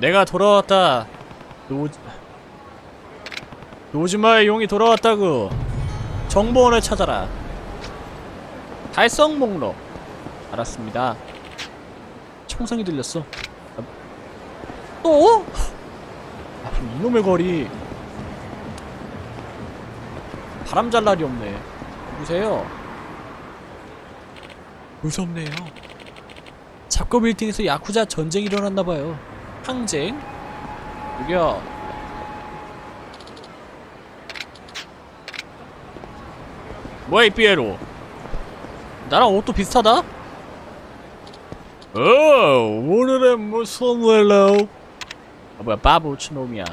내가 돌아왔다. 노 노즈마의 용이 돌아왔다고. 정보원을 찾아라. 달성 목록. 알았습니다. 총성이 들렸어. 아, 또? 아, 이놈의 거리. 바람 잘 날이 없네. 보세요. 무섭네요. 잡거 빌딩에서 야쿠자 전쟁이 일어났나봐요. 항쟁? 여기요. 뭐야 이 삐에로? 나랑 옷도 비슷하다? 오, 오늘은 무슨 웰로? 아 뭐야 바보츠 놈이야.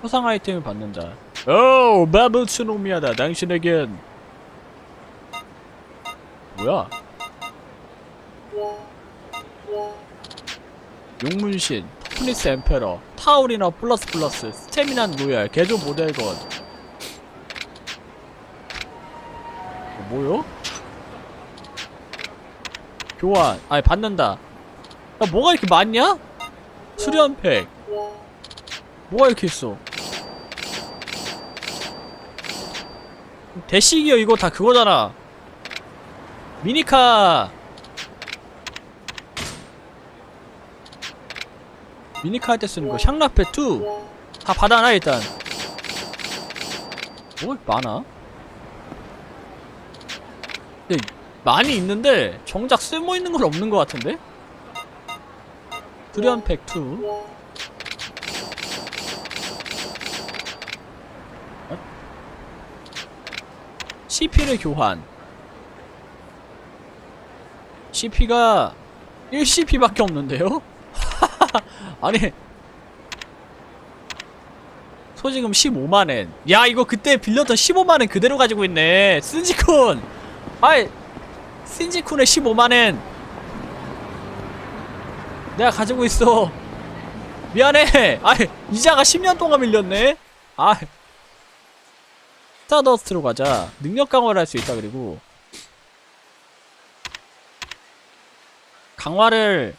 포상 아이템을 받는다. 오, 바보츠 놈이야다. 당신에겐 뭐야? 용문신, 토프니스 엠페러, 타우리너 플러스 플러스, 스태미난 로얄, 개조 모델건. 어, 뭐요? 교환, 아니 받는다. 야 뭐가 이렇게 많냐? 수련팩. 뭐가 이렇게 있어? 대시기어 이거 다 그거잖아. 미니카 미니카 할 때 쓰는 거 샹라페 2다 받아놔 일단 뭐 이렇게 많아? 근데 많이 있는데 정작 쓸모있는 건 없는 것 같은데? 두련팩 2 어? CP를 교환 CP가 1CP밖에 없는데요? 아니. 소지금 15만엔. 야 이거 그때 빌렸던 15만엔 그대로 가지고 있네. 신지쿤. 아이 신지쿤의 15만엔. 내가 가지고 있어. 미안해. 아이 이자가 10년 동안 밀렸네. 아 스타더스트로 가자. 능력 강화를 할 수 있다 그리고. 강화를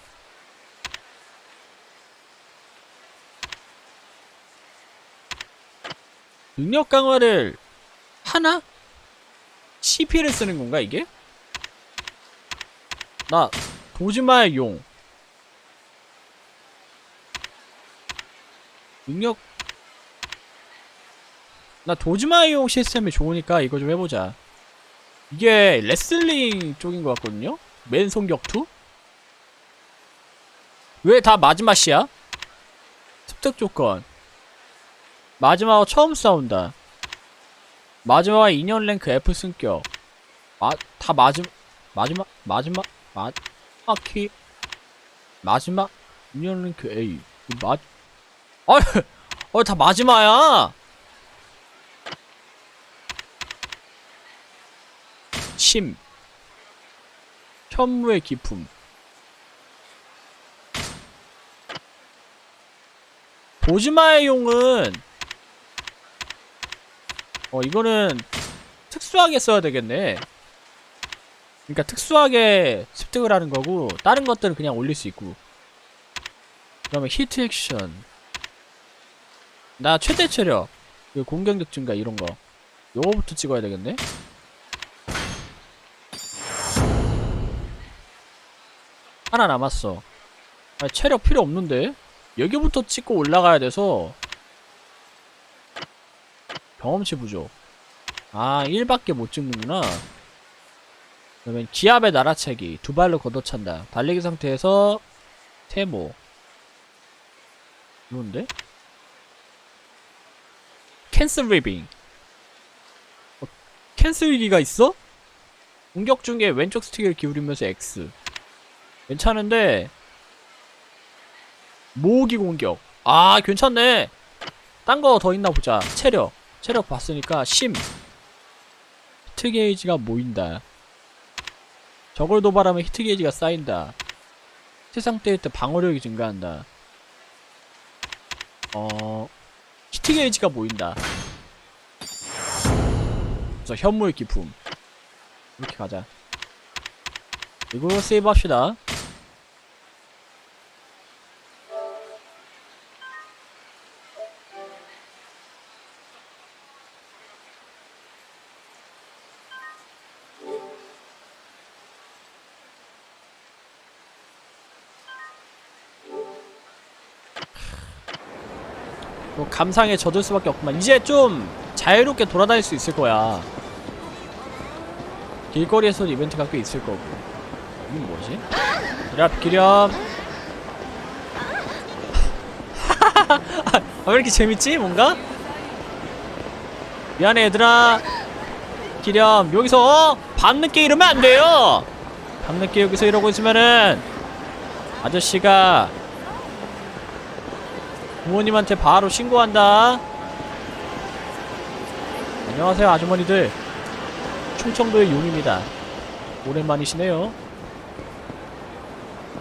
능력 강화를 하나? CP를 쓰는 건가 이게? 나 도즈마의 용 능력 나 도즈마의 용 시스템이 좋으니까 이거 좀 해보자 이게 레슬링 쪽인 것 같거든요? 맨손 격투? 왜 다 마지막이야? 습득 조건 마지막으로 처음 싸운다. 마지막에 2년 랭크 F 승격. 마, 다 마지, 마지막, 마지막, 마지막히, 마지막, 2년 랭크 A. 이 마, 아, 어, 다 마지막이야! 심. 현무의 기품. 보즈마의 용은 어 이거는 특수하게 써야 되겠네. 그러니까 특수하게 습득을 하는 거고 다른 것들은 그냥 올릴 수 있고. 그다음에 히트 액션 나 최대 체력 그리고 공격력 증가 이런 거. 요거부터 찍어야 되겠네. 하나 남았어. 아 체력 필요 없는데? 여기부터 찍고 올라가야 돼서 경험치 부족. 아 1밖에 못 찍는구나. 그러면 기압의 날아채기 두 발로 걷어찬다. 달리기 상태에서 세모. 이건데? 캔슬 리빙 어, 캔슬기가 있어? 공격 중에 왼쪽 스틱을 기울이면서 X. 괜찮은데? 모으기 공격. 아 괜찮네. 딴 거 더 있나 보자. 체력 체력 봤으니까 심. 히트 게이지가 모인다. 저걸 도발하면 히트 게이지가 쌓인다. 세상 때일 때 방어력이 증가한다. 어 히트 게이지가 모인다. 그래서 현무의 기품. 이렇게 가자. 이거 세이브 합시다 뭐 감상에 젖을 수밖에 없구만. 이제 좀 자유롭게 돌아다닐 수 있을 거야. 길거리에서도 이벤트가 꽤 있을 거고. 이건 뭐지? 이라 기렴. 아, 왜 이렇게 재밌지? 뭔가? 미안해 얘들아. 기렴 여기서 어? 밤늦게 이러면 안 돼요. 밤늦게 여기서 이러고 있으면은 아저씨가 부모님한테 바로 신고한다. 안녕하세요, 아주머니들. 충청도의 용입니다. 오랜만이시네요.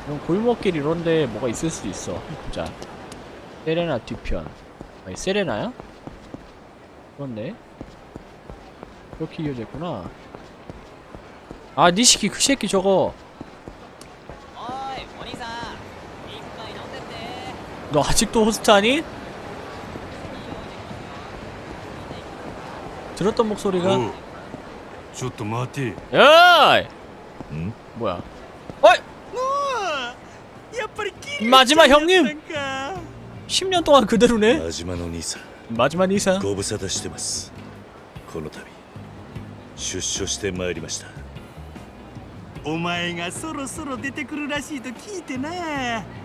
이런 골목길 이런데 뭐가 있을 수도 있어. 보자. 세레나 뒤편. 아니, 세레나야? 그렇네. 그렇게 이어져 있구나. 아, 니시키 그 새끼 저거. 너 아직도 호스트하니? 들었던 목소리가 おうちょっと待て 야이! ん 뭐야? 어이! やっぱりキ 마지막 형님! か 10년 동안 그대로네? 真島の兄さん 마지막 이상 ご無沙汰してますこの度出所してまいりましたお前がそろそろ出てくるらしいと聞いてなこうしてここで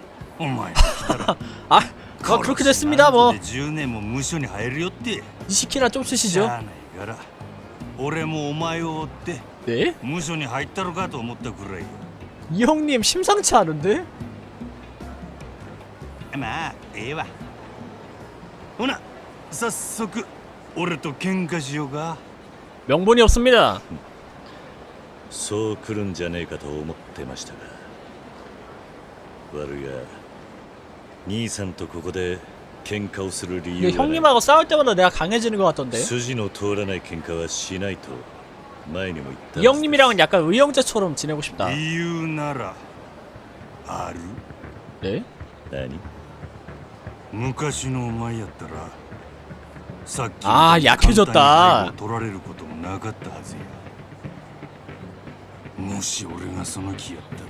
お前が来たら 아, 아 그렇게 됐습니다 뭐 10年も無所に入るよって 이시키나 좀 し 쓰시죠 ゃあないから俺もお前を追って 네? 無所に入ったのかと思ったくらいよ 이 형님 심상치 않은데? まあええわほな早速俺と喧嘩しようか 명분이 없습니다 そう来るんじゃねえかと思ってましたが悪いが 兄さんとここで喧嘩をする理 이게 由はない 형님하고 싸울 때마다 내가 강해지는 것 같던데 筋の通らない喧嘩はしないと前にも言ったはず 이 형님이랑은 약간 의형제처럼 지내고 싶다 理由ならある 네? 何昔のお前やったらさっきあー약해졌다 簡単に背後を取られることもなかったはずやもし俺がその気やったら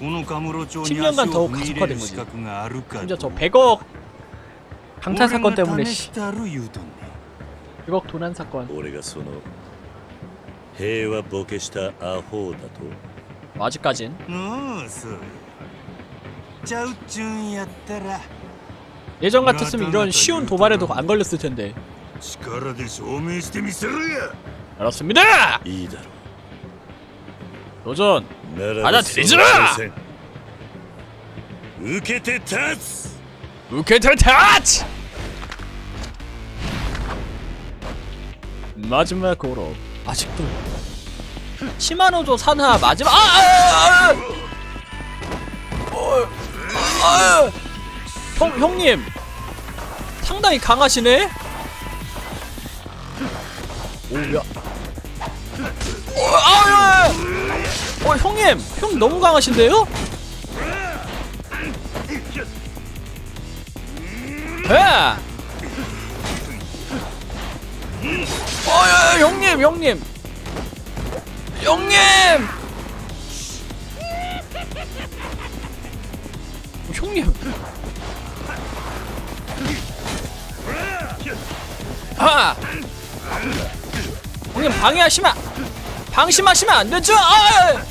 10년간 足 더욱 を踏み入れる 가속화된 거지 資格があるか 심지어 저 どうか 100억 강탈 사건 때문에 俺が試 씨, したる言うとんね 100억 도난 사건 俺がその平和ボケしたアホだと 뭐 아직까진 のうそうちゃうっちゅうんやったら 예전 같았으면 이런 쉬운 도발에도 안 걸렸을 텐데 力で証明してみせるや 알았습니다 いいだろ 도전 うならばあなたリズムその挑戦受けて立つ 우케트 타치 마지막으로 아직도 시마노조 산하 마지막 아! 아! 아! 어, 아! 형 형님 상당히 강하시네. 오야. 어, 아! 야! 어 형님 형 너무 강하신데요? 예. 어, 야, 야, 형님, 형님. 형님. 어, 형님. 아. 형님 방해하시면 방심하시면 안 되죠? 아!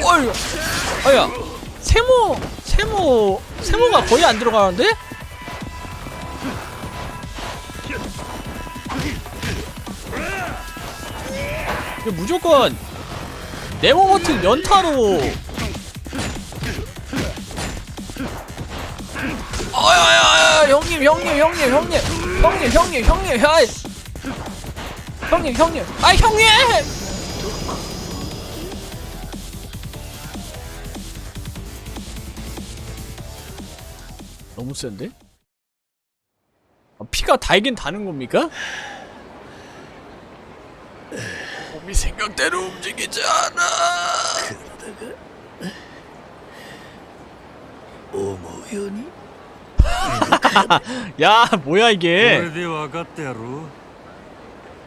어휴, 아야, 세모, 세모, 세모가 거의 안 들어가는데? 무조건 네모 버튼 연타로 어야야야 형님 형님 형님 형님 형님 형님 형님 야이 형님 형님 아 형님 너무 센데? 아, 피가 달긴 다는 겁니까? 몸이 생각대로 움직이지 않아. 思うように 야 뭐야 こ 이게? れで分かったやろ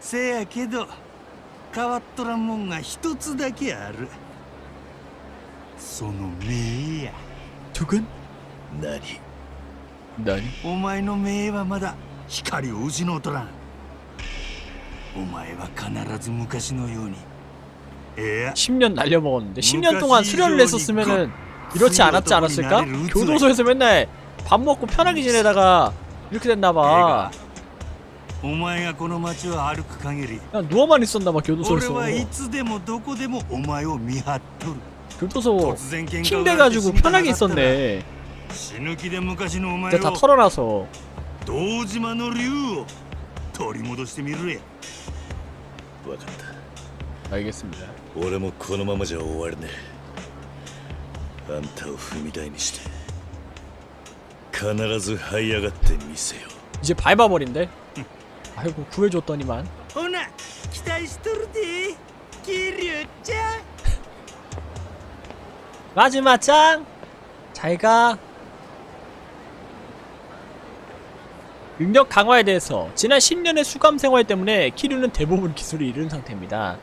せやけど変わっとらんもんが一つだけあるその目や 두근? 何 난 お前の目はまだ光を失うとらんお前は必ず昔のようにいや 10년 날려먹었는데 10년 동안 수련을 했었으면은 이렇지 않았지 않았을까? 교도소에서 맨날 밥 먹고 편하게 지내다가 이렇게 됐나봐 お前がこの街を歩く限り 그냥 누워만 있었나봐 俺 교도소에서 はいつでもどこでもお前を見張っとる 교도소 突然喧 킹 嘩があって 돼가지고 死にたか 편하게 ったら 있었네 死ぬ気で昔のお前 이제 다 を 털어놔서 堂島の竜を取り戻してみるれ分かった 알겠습니다 俺もこのままじゃ終われねえあんたを踏み台にして必ず這い上がってみせよ 이제 밟아버린대 아이고 구해줬더니만. 오나 기다리시더르디. 기류짱 마지막 짱 잘가. 능력 강화에 대해서 지난 10년의 수감 생활 때문에 키류는 대부분 기술을 잃은 상태입니다.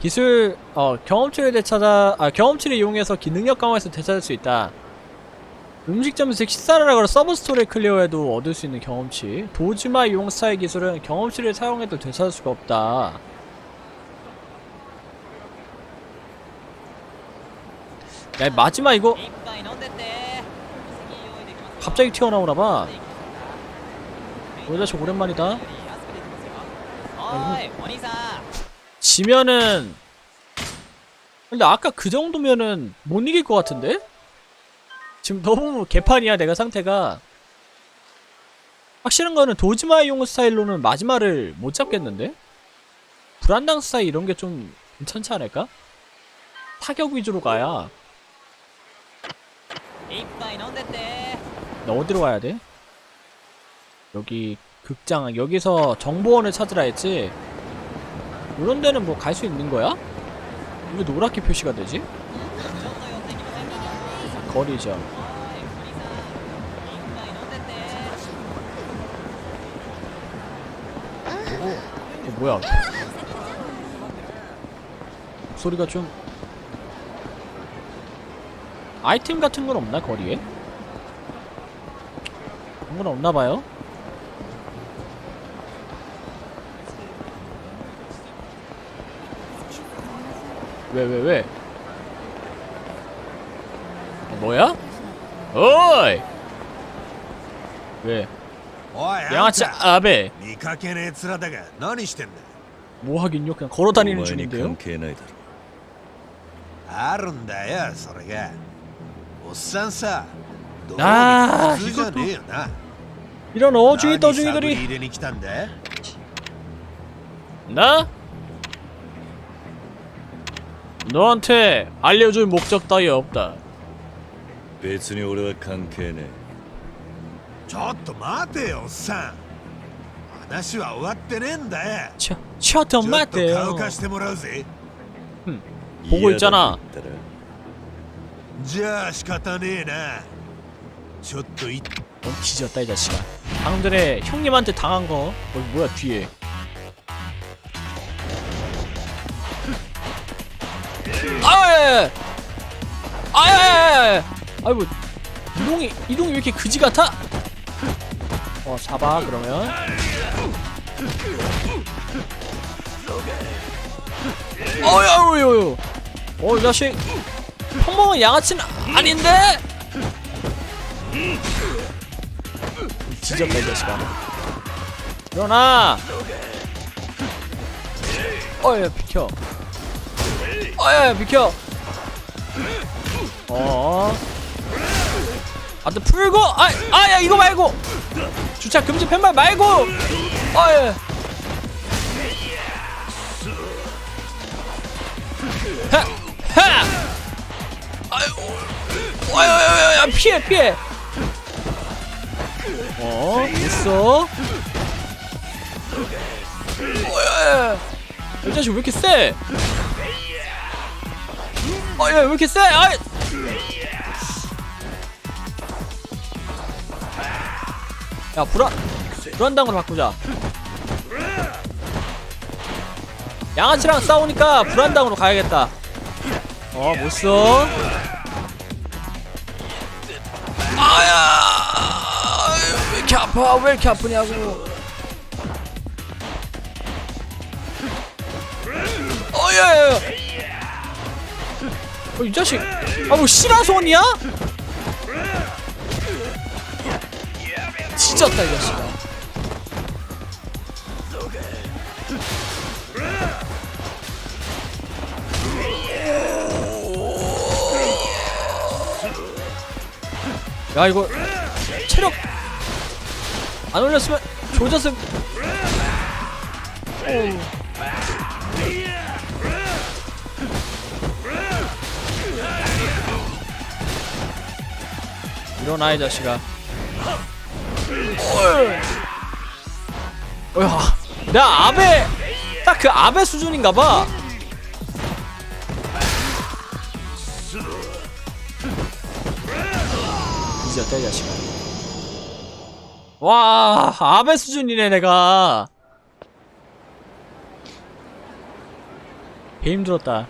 기술 어 경험치를 되찾아 아 경험치를 이용해서 기능력 강화에서 되찾을 수 있다. 음식점에서 식사를 하거나 서브스토리 클리어해도 얻을 수 있는 경험치. 도즈마 용사의 기술은 경험치를 사용해도 되찾을 수가 없다. 야 마지막 이거 갑자기 튀어나오나봐. 여자식 오랜만이다. 지면은 근데 아까 그 정도면은 못 이길 것 같은데? 지금 너무 개판이야 내가 상태가 확실한 거는 도지마 이용 스타일로는 마지막을 못 잡겠는데? 불안당 스타일 이런 게 좀 괜찮지 않을까? 타격 위주로 가야 나 어디로 가야 돼? 여기 극장 여기서 정보원을 찾으라 했지 이런 데는 뭐 갈 수 있는 거야? 왜 노랗게 표시가 되지? 거리죠. 오, 어, 뭐야? 소리가 좀 아이템 같은 건 없나 거리에? 그런 건 없나 봐요. 왜 왜 왜, 왜? 뭐야? 어이! 왜? おいあん 양아치 た 아베 見かけねえ面だが何してんだ 뭐 하긴요 그냥 お 걸어다니는 前に 중인데요 関係ないだろあるんだよそれがおっさんさどうにあー普通じゃねえよな 이런 어중이 何 떠중이들이 探り入れに来たんだ 나? 너한테 알려줄 목적 따위 없다 別に俺は関係ねえちょっと待てよおっさん話は終わってねえんだよちょちょっと待てよ 보고 있잖아. 자, 시카타네나. 저또 이. 넌 뒤졌다 이 자식아. 방금 전에 형님한테 당한 거. 어 뭐야 뒤에. 아예. 아예. 아이고 이동이 이동이 왜 이렇게 그지 같아? 어 잡아 그러면. 어유어유어유 어 자식. 평범한 양아치는 아닌데? 지졌다 이 자식아. 일어나. 어야 비켜. 어야 비켜. 어. 어. 아또 풀고 아 아야 이거 말고 주차 금지 팻말 말고 어예 하! 아유, 아유, 피해, 피해. 어, 됐어. 어야, 이 자식 왜 이렇게 세? 어야, 왜 이렇게 세? 아이. 야, 불안, 불안당으로 바꾸자. 양아치랑 싸우니까 불안당으로 가야겠다. 어, 못 써. 아야! 왜 이렇게 아파? 왜 이렇게 아프냐고. 어야야. 어, 이 자식. 아, 뭐 시라손이야? 이 자식아. 야 이거 체력 안 올렸으면 조졌음. 일어나 이 자식아 어야 내가 아베 딱 그 아베 수준인가봐. 이졌다 이 자식아? 와 아베 수준이네 내가. 개 힘들었다.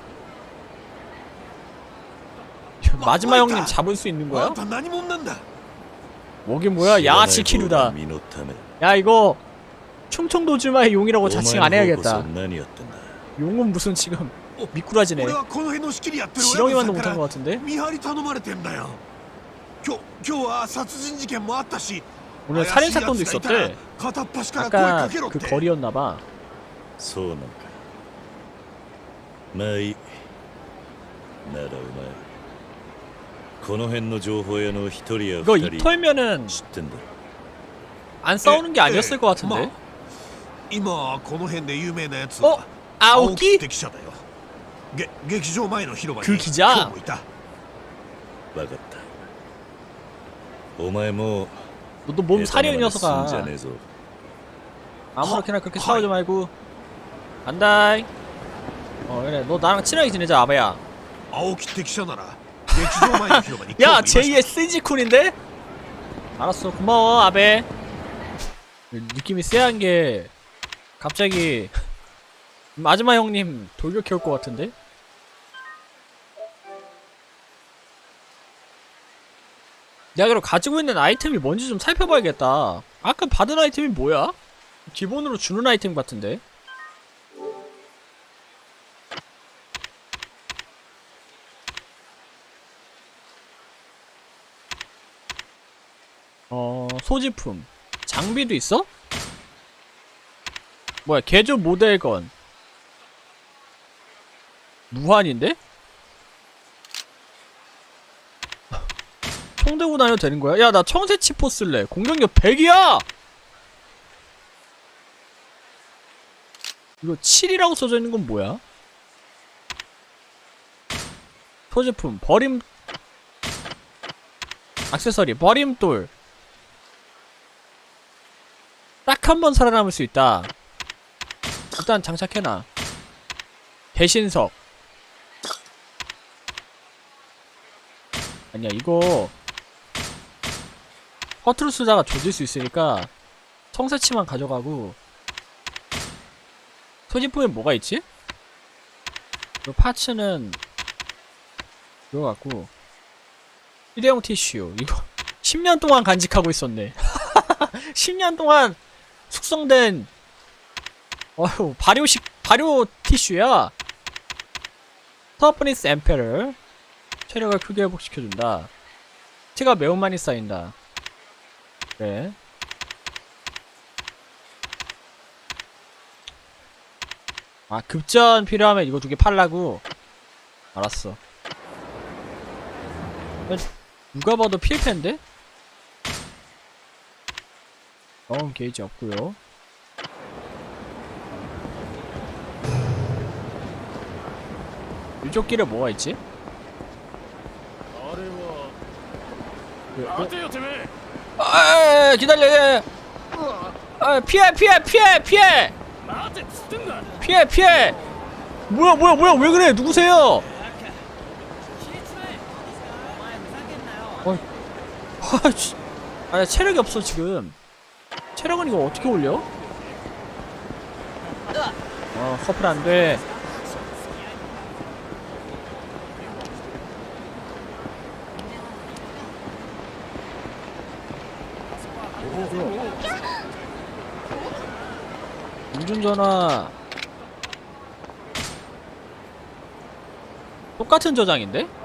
마지막 형님 잡을 수 있는 あ 거야? 뭐긴 뭐야? 야치 키루다. 야 이거 충청도주마의 용이라고 자칭 안 해야겠다. 용은 무슨 지금 어, 미꾸라지네. 지렁이만도 못한 것 같은데? 오늘 살인사건도 있었대. 아까 그 거리였나봐. 소나가 마이 나라 오마이 この辺の情報屋の一人や 이거 二人 입 털면은 知ってんだろ 안 싸우는 게 아니었을 것 ま 같은데 今この辺で有名なやつおは青木っ 아오키? て記者だよげ劇場前の広場に空気じゃ今日もいた分かったお前も 너도 몸 下手 사려 이 な真似すんじゃ 녀석아 ねえぞ 아무렇게나 그렇게 하- 싸우지 말고 안다이 어 그래 너 나랑 친하게 지내자 아베야 青木って記者なら 야 제2의 시지쿤인데? 알았어 고마워 아베 느낌이 쎄한 게 갑자기 마지막 형님 돌격해 올 것 같은데? 내가 그럼 가지고 있는 아이템이 뭔지 좀 살펴봐야겠다 아까 받은 아이템이 뭐야? 기본으로 주는 아이템 같은데? 소지품 장비도 있어? 뭐야 개조 모델건 무한인데? 총 들고 다녀도 되는 거야? 야 나 청새치포 쓸래 공격력 100이야! 이거 7이라고 써져 있는 건 뭐야? 소지품 버림 액세서리 버림돌 딱 한 번 살아남을 수 있다. 일단 장착해놔. 대신석. 아니야 이거. 허투루 쓰다가 조질 수 있으니까 청새치만 가져가고. 소지품에 뭐가 있지? 이 파츠는 들어갔고. 휴대용 티슈. 이거 10년 동안 간직하고 있었네. 10년 동안 숙성된 어휴 발효식 발효 티슈야. 터프니스 앰페를 체력을 크게 회복시켜준다. 티가 매우 많이 쌓인다. 그래 아 급전 필요하면 이거 두 개 팔라고. 알았어. 야, 누가 봐도 필패인데? 다운 게이지 없고요 이쪽 길에 뭐가 있지? 그, 어? 아, 기다려 예. 아, 피해 피해 피해 피해 피해 피해 뭐야 뭐야 뭐야 왜 그래 누구세요? 어, 아, 아 체력이 없어 지금 체력은 이거 어떻게 올려? 어, 커플 안 돼. 운전전화 똑같은 저장인데?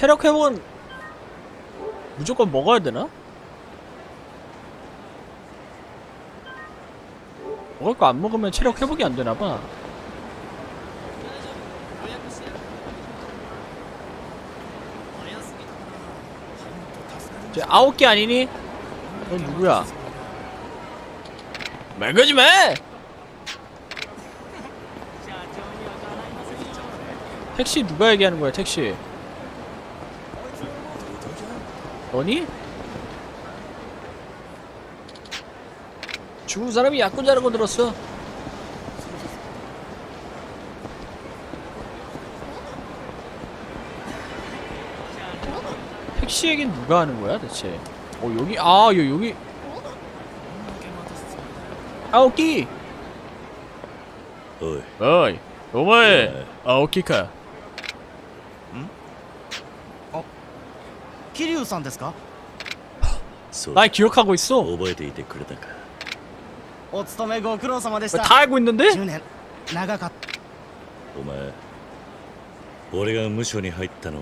체력 회복은 무조건 먹어야 되나? 먹을 거 안 먹으면 체력 회복이 안 되나봐 제 아홉 개 아니니? 너 누구야? 말 거지 마! 택시 누가 얘기하는 거야 택시 너니? 죽은 사람이 야구자라고 들었어. 택시 얘기는 누가 하는 거야 대체? 어 여기 아 여, 여기 아오키 おい 어이 오마에 아오키카 桐生さんですかそう 날 기억하고 있어 覚えていてくれたかお勤めご苦労様でし 왜 た 다 알고 있는데? 10年長かっお前俺が無所に入ったのを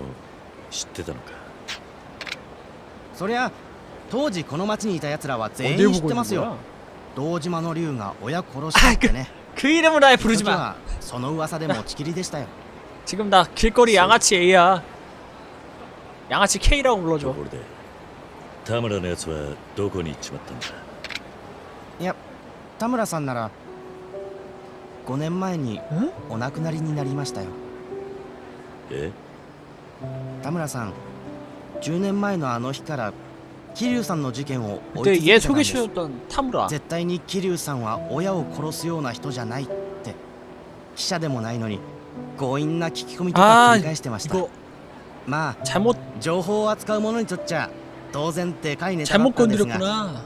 知ってたのかそりゃ当時この町にいた奴らは全 어디 員知っ 보고 てま 있는 すよ 거야? 堂島の竜が親殺したってね 그 이름을 아예 부르지 時 마 はその噂で持ちきりでしたよ 지금 나 길거리 양아치 A야 양아치 K라고 と 불러줘 ころで田村のやつはどこに行っちまったんだいや田村さんなら5年前にお亡くなりになりましたよえ田村さん10年前のあの日から桐生さんの事件を追 그때 い続 얘 けてたんです 소개시켰던 타무라 絶対に桐生さんは親を殺すような人じゃないって記者でもないのに強引な聞き込みとか繰り返してました 이거 まあ 잘못 情報を扱う者にとっちゃ当然でかいネタだ 잘못 ったんですが 건드렸구나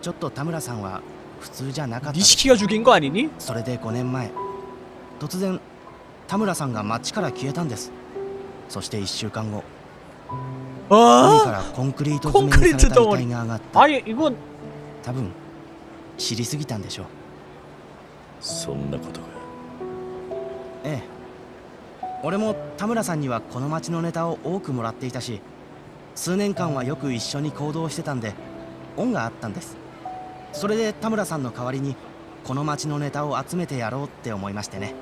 ちょっと田村さんは普通じゃなかったです 니시키가 죽인 거 아니니? それで5年前突然田村さんが町から消えたんですそして1週間後海か 아 らコンクリート詰めにされた遺体が上がった 아니 이건 多分知りすぎたんでしょうそんなことがええ 俺も田村さんにはこの町のネタを多くもらっていたし数年間はよく一緒に行動してたんで恩があったんですそれで田村さんの代わりにこの町のネタを集めてやろうって思いましてね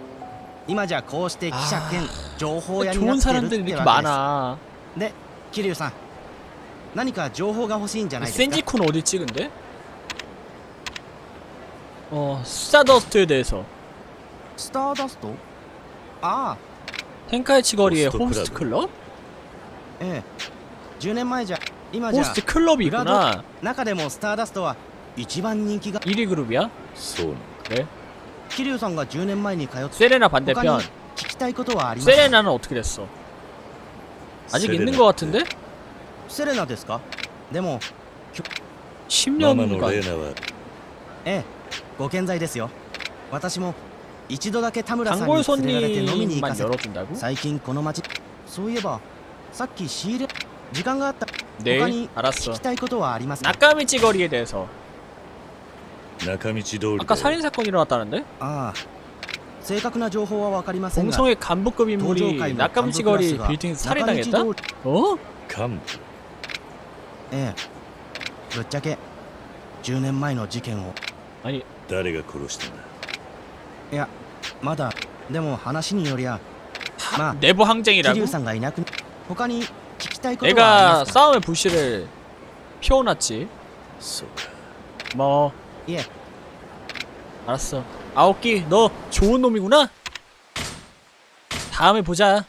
今じゃこうして記者兼情報屋にな 좋은 ってるっ 사람들이 て 이렇게 わけ 많아 ですで桐生さん何か情報が欲しいんじゃないですか 센지쿤 어딨지 근데? 어 스타더스트에 대해서 スターダストああ 텐카이치 거리의 호스트 호스트 클럽? ええ10年前じゃ今じゃ 호스트 클럽이 있구나 中でもスターダストは一番人気が 1위 그룹이야? そうなの 그래? 桐生さんが10年前に通って 세레나 他に 반대편 聞きたいことはありますか 세레나는 어떻게 됐어? 아직 セレナ 있는 거 같은데? セレナですかでも 10년 ママの 간 レーナはええご健在ですよ私も 一度だけ田村さん 단골 に連れられて飲みに行 손님만 かせ 열어준다고? 最近この町そういえばさっき仕入れ時間があった他 네 に 알았어 聞きたいことはありますか 낙가미치 거리에 대해서 中道通り 아까 で 살인사건이 일어났다는데? ああ正確な情報は分かりませんが 공성의 간부급 인물이 東上階の 낙가미치 幹部クラ 거리 スが 빌딩에서 中道 살인당했다? 通り 어? 幹部ええぶっちゃけ10年前の事件を 아니 誰が殺したんだいや まだでも話によりゃまあ 내부 桐 항쟁이라고? 生さんがいなく他に聞きたいことはあ 내가 りますか 싸움의 불씨를 피워놨지 そうか 뭐 いえ 알았어 아오키 너 좋은 놈이구나 다음에 보자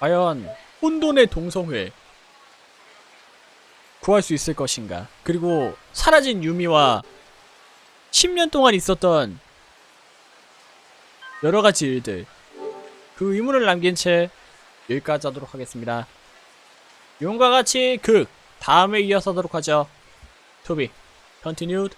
과연 혼돈의 동성회 구할 수 있을 것인가 그리고 사라진 유미와 10년 동안 있었던 여러가지 일들. 그 의문을 남긴 채 여기까지 하도록 하겠습니다. 용과 같이 극 다음에 이어서 하도록 하죠. 투비 continued